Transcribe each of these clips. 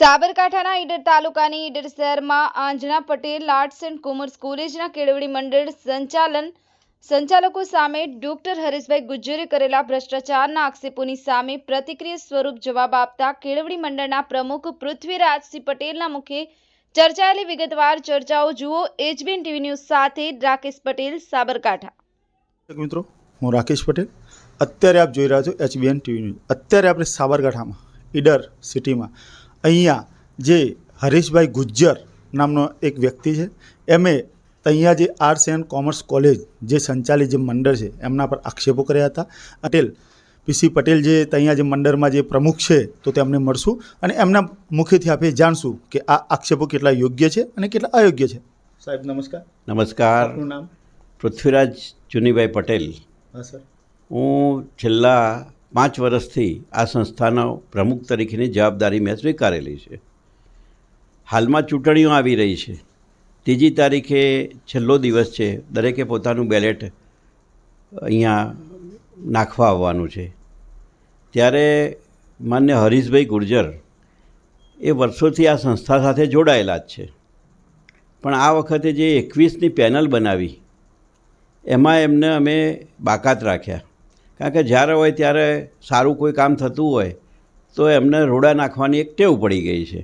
સાબરકાંઠાના ઈડર તાલુકાની ઈડર શહેરમાં Anjana Patel arts and commerce કોલેજના કેળવણી મંડળ સંચાલન સંચાલકો સામે ડોક્ટર હરેશભાઈ ગુજ્જરે કરેલા ભ્રષ્ટાચારના આક્ષેપોની સામે પ્રતિક્રિયા સ્વરૂપ જવાબ આપતા કેળવણી મંડળના પ્રમુખ પૃથ્વીરાજસિંહ પટેલના મુખે ચર્ચાયેલી વિગતવાર ચર્ચાઓ જુઓ એચબીએન ટીવી ન્યૂઝ સાથે રાકેશ પટેલ, સાબરકાંઠા. મિત્રો, હું રાકેશ પટેલ. અત્યારે આપ જોઈ રહ્યા છો એચબીએન ટીવી ન્યૂઝ. અત્યારે આપણે સાબરકાંઠામાં, ઈડર સિટીમાં અહીંયા જે હરીશભાઈ ગુજ્જર નામનો એક વ્યક્તિ છે એમે અહીંયા જે આર્ટ્સ એન્ડ કોમર્સ કોલેજ જે સંચાલિત જે મંડળ છે એમના પર આક્ષેપો કર્યા હતા. પટેલ પીસી પટેલ જે અહીંયા જે મંડળમાં જે પ્રમુખ છે તો તેમને મળશું અને એમના મુખેથી આપણે જાણશું કે આ આક્ષેપો કેટલા યોગ્ય છે અને કેટલા અયોગ્ય છે. સાહેબ નમસ્કાર. નમસ્કાર. નામ? પૃથ્વીરાજ ચુનીભાઈ પટેલ. હા સર. હું છેલ્લા પાંચ વર્ષથી આ સંસ્થાનો પ્રમુખ તરીકેની જવાબદારી મેં સ્વીકારેલી છે. હાલમાં ચૂંટણીઓ આવી રહી છે. ત્રીજી તારીખે છેલ્લો દિવસ છે. દરેકે પોતાનું બેલેટ અહીંયા નાખવા આવવાનું છે. ત્યારે માન્ય હરીશભાઈ ગુર્જર એ વર્ષોથી આ સંસ્થા સાથે જોડાયેલા જ છે. પણ આ વખતે જે એકવીસની પેનલ બનાવી, એમાં એમને અમે બાકાત રાખ્યા. કારણ કે જ્યારે હોય ત્યારે સારું કોઈ કામ થતું હોય, તો એમને રોડા નાખવાની એક ટેવ પડી ગઈ છે.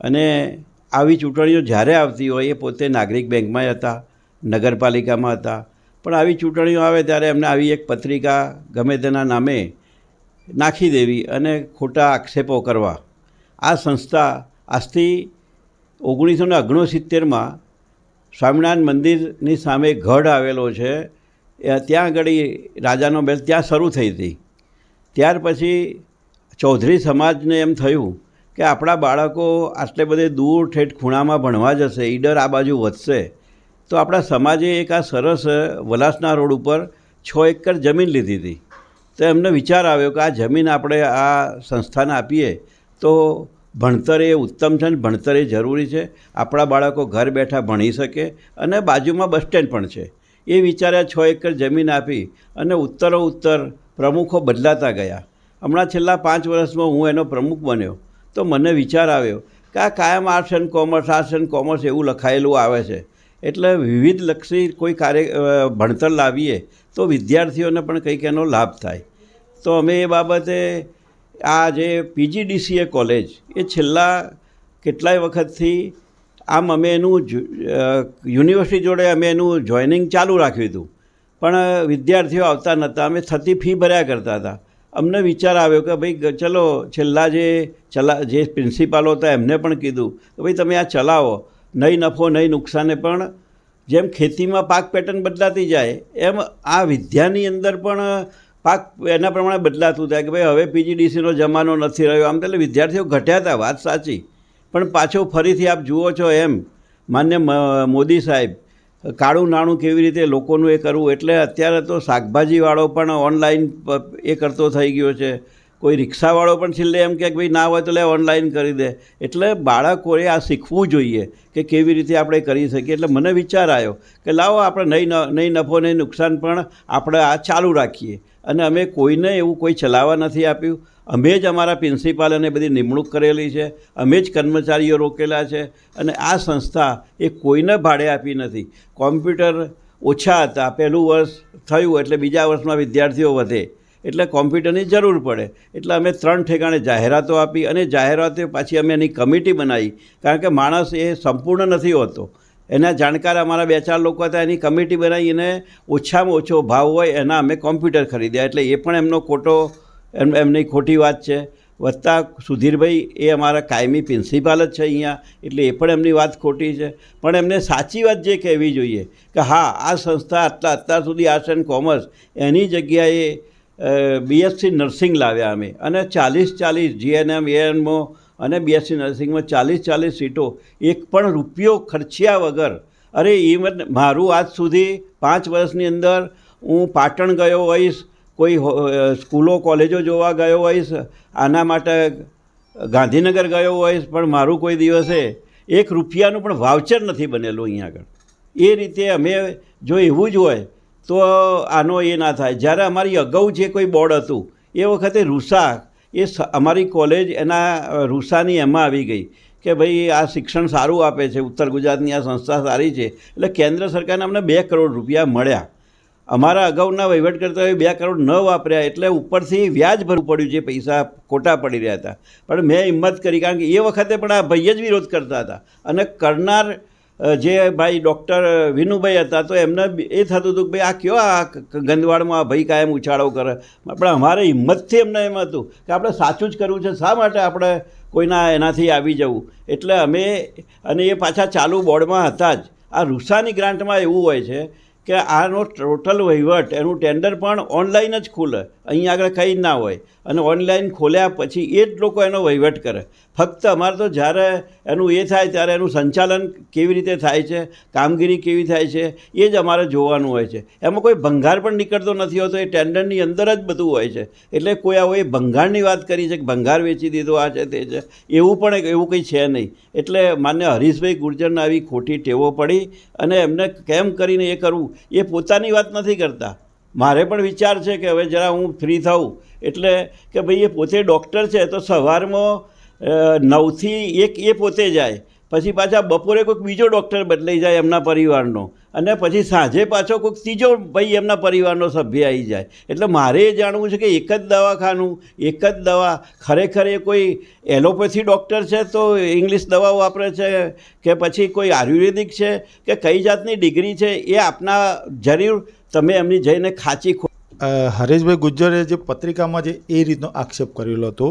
અને આવી ચૂંટણીઓ જ્યારે આવતી હોય એ પોતે નાગરિક બેંકમાં હતા, નગરપાલિકામાં હતા. પણ આવી ચૂંટણીઓ આવે ત્યારે એમને આવી એક પત્રિકા ગમે તેના નામે નાખી દેવી અને ખોટા આક્ષેપો કરવા. આ સંસ્થા આજથી ઓગણીસો ને ઓગણસિત્તેરમાં સ્વામિનારાયણ મંદિરની સામે ગઢ આવેલો છે. ત્યાં આગળ રાજાનો બેલ ત્યાં શરૂ થઈ હતી. ત્યાર પછી ચૌધરી સમાજને એમ થયું કે આપણા બાળકો આટલે બધે દૂર ઠેઠ ખૂણામાં ભણવા જશે ઈડર આ બાજુ વધશે, તો આપણા સમાજે એક આ સરસ વલાસના રોડ ઉપર છ એકર જમીન લીધી હતી. તો એમને વિચાર આવ્યો કે આ જમીન આપણે આ સંસ્થાને આપીએ, તો ભણતર એ ઉત્તમ છે ને ભણતર એ જરૂરી છે. આપણા બાળકો ઘર બેઠા ભણી શકે અને બાજુમાં બસ સ્ટેન્ડ પણ છે. એ વિચારે છ એકર જમીન આપી અને ઉત્તરો ઉત્તર પ્રમુખો બદલાતા ગયા. હમણાં છેલ્લા પાંચ વર્ષમાં હું એનો પ્રમુખ બન્યો. તો મને વિચાર આવ્યો કે આ કાયમ arts and commerce, arts and commerce એવું લખાયેલું આવે છે. એટલે વિવિધ લક્ષી કોઈ કાર્ય ભણતર લાવીએ તો વિદ્યાર્થીઓને પણ કંઈક એનો લાભ થાય. તો અમે એ બાબતે આ જે પીજીડીસીએ કોલેજ, એ છેલ્લા કેટલાય વખતથી આમ અમે એનું યુનિવર્સિટી જોડે અમે એનું જોઈનિંગ ચાલુ રાખ્યું હતું. પણ વિદ્યાર્થીઓ આવતા નહોતા અમે થતી ફી ભર્યા કરતા હતા. અમને વિચાર આવ્યો કે ભાઈ ચલો, છેલ્લા જે ચલા, જે પ્રિન્સિપાલો હતા, એમને પણ કીધું કે ભાઈ, તમે આ ચલાવો. નહીં નફો, નહીં નુકસાને પણ જેમ ખેતીમાં પાક પેટર્ન બદલાતી જાય, એમ આ વિદ્યાની અંદર પણ પાક એના પ્રમાણે બદલાતું થાય કે ભાઈ, હવે પીજીડીસીનો જમાનો નથી રહ્યો. આમ એટલે વિદ્યાર્થીઓ ઘટ્યા હતા. વાત સાચી. પણ પાછો ફરીથી આપ જુઓ છો એમ, માન્ય મોદી સાહેબ, કાળું નાણું કેવી રીતે લોકોનું એ કરવું? એટલે અત્યારે તો શાકભાજીવાળો પણ ઓનલાઈન એ કરતો થઈ ગયો છે. કોઈ રિક્ષાવાળો પણ છેલ્લે એમ કે ભાઈ ના હોય તો લે ઓનલાઈન કરી દે. એટલે બાળકોએ આ શીખવું જોઈએ કે કેવી રીતે આપણે કરી શકીએ. એટલે મને વિચાર આવ્યો કે લાવો આપણે નહીં નહીં નફો, નહીં નુકસાન પણ આપણે આ ચાલુ રાખીએ. અને અમે કોઈને એવું કોઈ ચલાવવા નથી આપ્યું. અમે જ અમારા પ્રિન્સિપાલ અને બધી નિમણૂક કરેલી છે. અમે જ કર્મચારીઓ રોકેલા છે. અને આ સંસ્થા એ કોઈને ભાડે આપી નથી. કોમ્પ્યુટર ઓછા હતા. પહેલું વર્ષ થયું એટલે બીજા વર્ષમાં વિદ્યાર્થીઓ વધે. એટલે કોમ્પ્યુટરની જરૂર પડે. એટલે અમે ત્રણ ઠેકાણે જાહેરાતો આપી અને જાહેરાતો પાછી અમે એની કમિટી બનાવી. કારણ કે માણસ એ સંપૂર્ણ નથી હોતો. એના જાણકાર અમારા બે ચાર લોકો હતા, એની કમિટી બનાવીને ઓછામાં ઓછો ભાવ હોય એના અમે કોમ્પ્યુટર ખરીદ્યા. એટલે એ પણ એમનો ખોટો, એમ, એમની ખોટી વાત છે. વત્તા સુધીરભાઈ એ અમારા કાયમી પ્રિન્સિપાલ જ છે અહીંયા, એટલે એ પણ એમની વાત ખોટી છે. પણ એમને સાચી વાત જે કહેવી જોઈએ કે હા, આ સંસ્થા આટલા અત્યાર સુધી આર્ટ્સ એન્ડ કોમર્સ એની જગ્યાએ બીએસસી નર્સિંગ લાવ્યા અમે. અને ચાલીસ ચાલીસ જીએનએમ એએનમો અને બીએસસી નર્સિંગમાં ચાલીસ ચાલીસ સીટો. એક પણ રૂપિયો ખર્ચ્યા વગર. અરે ઇવન મારું આજ સુધી પાંચ વર્ષની અંદર હું પાટણ ગયો હોઈશ, કોઈ સ્કૂલો, કોલેજો જોવા ગયો હોઈશ, આના માટે ગાંધીનગર ગયો હોઈશ, પણ મારું કોઈ દિવસે એક રૂપિયાનું પણ વાઉચર નથી બનેલું અહીંયા આગળ. એ રીતે અમે, જો એવું જ હોય તો આનો એ ના થાય. જ્યારે અમારી અગાઉ જે કોઈ બોર્ડ હતું, એ વખતે રૂસા એ અમારી કોલેજ એના રૂસાની એમાં આવી ગઈ કે ભાઈ આ શિક્ષણ સારું આપે છે, ઉત્તર ગુજરાતની આ સંસ્થા સારી છે. એટલે કેન્દ્ર સરકારને અમને બે કરોડ રૂપિયા મળ્યા. અમારા અગાઉના વહીવટકર્તાઓએ બે કરોડ ન વાપર્યા, એટલે ઉપરથી વ્યાજ ભરવું પડ્યું જે પૈસા ખોટા પડી રહ્યા હતા. પણ મેં હિંમત કરી, કારણ કે એ વખતે પણ આ ભાઈ જ વિરોધ કરતા હતા. અને કરનાર જે ભાઈ ડૉક્ટર વિનુભાઈ હતા, તો એમને એ થતું હતું કે ભાઈ આ કયો આ ગંદવાડમાં આ ભાઈ કાયમ ઉછાળો કરે. પણ અમારે હિંમતથી એમને એમ હતું કે આપણે સાચું જ કરવું છે, શા માટે આપણે કોઈના એનાથી આવી જવું? એટલે અમે અને એ પાછા ચાલુ બોર્ડમાં હતા જ. આ રૂસાની ગ્રાન્ટમાં એવું હોય છે કે આનો ટોટલ વહીવટ, એનું ટેન્ડર પણ ઓનલાઈન જ ખુલે. અહીં આગળ કંઈ ના હોય. અને ઓનલાઈન ખોલ્યા પછી એ જ લોકો એનો વહીવટ કરે. ફક્ત અમારે તો જ્યારે એનું એ થાય ત્યારે એનું સંચાલન કેવી રીતે થાય છે, કામગીરી કેવી થાય છે, એ જ અમારે જોવાનું હોય છે. એમાં કોઈ ભંગાર પણ નીકળતો નથી હોતો, એ ટેન્ડરની અંદર જ બધું હોય છે. એટલે કોઈ આવો એ ભંગારની વાત કરી છે કે ભંગાર વેચી દીધો, આ છે તે છે, એવું પણ એવું કંઈ છે નહીં. એટલે માન્ય હરીશભાઈ ગુર્જરને આવી ખોટી ટેવો પડી અને એમને કેમ કરીને એ કરવું, એ પોતાની વાત નથી કરતા. મારે પણ વિચાર છે કે હવે જરા હું ફ્રી થાઉં. એટલે કે ભાઈ એ પોતે ડૉક્ટર છે તો સવારમાં નવથી એક એ પોતે જાય. પછી પાછા બપોરે કોઈક બીજો ડૉક્ટર બદલાઈ જાય એમના પરિવારનો. અને પછી સાંજે પાછો કોઈક ત્રીજો ભાઈ એમના પરિવારનો સભ્ય આવી જાય. એટલે મારે એ જાણવું છે કે એક જ દવાખાનું, એક જ દવા, ખરેખર એ કોઈ એલોપેથી ડૉક્ટર છે તો ઇંગ્લિશ દવા વાપરે છે કે પછી કોઈ આયુર્વેદિક છે કે કઈ જાતની ડિગ્રી છે એ આપના જરૂર તમે એમની જઈને ખાંચી હરેશભાઈ ગુજ્જરે જે પત્રિકામાં જે એ રીતનો આક્ષેપ કરેલો હતો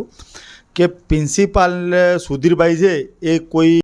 કે પ્રિન્સિપાલ સુધીરભાઈ છે એ કોઈ